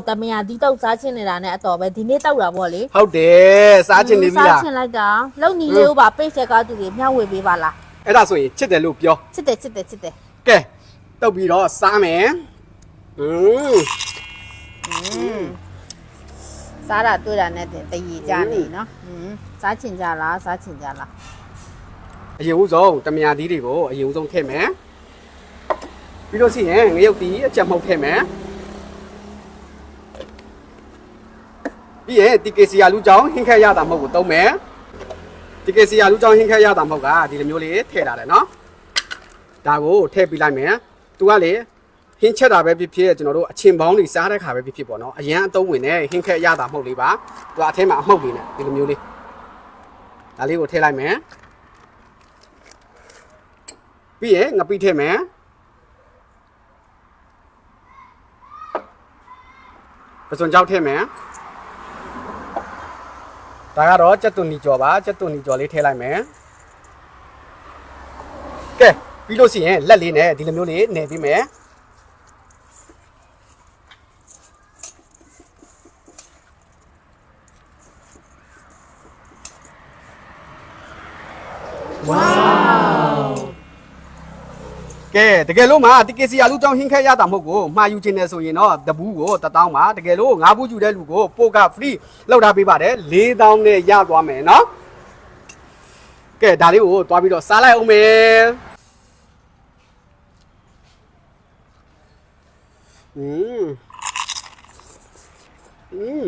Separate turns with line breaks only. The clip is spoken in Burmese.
ကိုတမယာဒီတော့စားချင်နေတာနဲ့အတော်ပဲဒီနေ့တောက်တာပေါ့လေ
ဟုတ်တယ်စားချင်နေပြီလား
စားချင်လိုက်တာလုံညီလေးကိုပါပိတ်ချက်ကသူတွေမျှဝေပေးပါလား
အဲ့ဒါဆိုရင်ချစ်တယ်လို့ပြော
ချစ်တယ်ချစ်တယ်ချစ်တယ်
ကဲတောက်ပြီးတော့စားမယ်ဟင်း
စားတာတွေ့တာနဲ့တည်ရကြနေနော်စားချင်ကြလားစားချင်ကြလား
အရင်ဦးဆုံးတမယာသီးတွေကိုအရင်ဦးဆုံးထည့်မယ်ပြီးတော့စီရင်ငရုတ်သီးအချက်မှုတ်ထည့်မယ် ပြီးရင်တီကေစီယာလူကြောင်းဟင်းခက်ရတာမဟုတ်ဘူးသုံးမယ်တီကေစီယာလူကြောင်းဟင်းခက်ရတာမဟုတ်ကဒီလိုမျိုးလေးထည့်လာတယ်နော်ဒါကိုထည့်ပြီးလိုက်မယ်သူကလေဟင်းချက်တာပဲဖြစ်ဖြစ်ကျွန်တော်တို့အချင်းပေါင်းတွေစားတဲ့ခါပဲဖြစ်ဖြစ်ပေါ့နော်အရန်အသုံးဝင်တဲ့ဟင်းခက်ရတာမဟုတ်လေးပါသူကအထဲမှာအမှုတ်လေးနဲ့ဒီလိုမျိုးလေးဒါလေးကိုထည့်လိုက်မယ်ပြီးရင်ငပိထည့်မယ်ပစွန်ကြောက်ထည့်မယ် ဒါကတော့ကြက်သွန်နီကြော်ပါကြက်သွန်နီကြော်လေးထည့်လိုက်မယ်ကဲပြီးလို့ရှိရင်လက်လေးနဲ့ဒီလိုမျိုးလေးနေပြီးမယ် ကဲတကယ်လို့မှတကယ်စီယာလူကြောင့်ဟင်းခက်ရတာမဟုတ်ကိုမှာယူခြင်းနဲ့ဆိုရင်တော့တပူးကိုတထောင်းပါတကယ်လို့ငါးဘူးယူတဲ့လူကိုပို့က free လောက်ထားပေးပါတယ်၄000နဲ့ရသွားမယ်နော်ကဲဒါလေးကိုတွားပြီးတော့စားလိုက်အောင်မယ်อืมอืม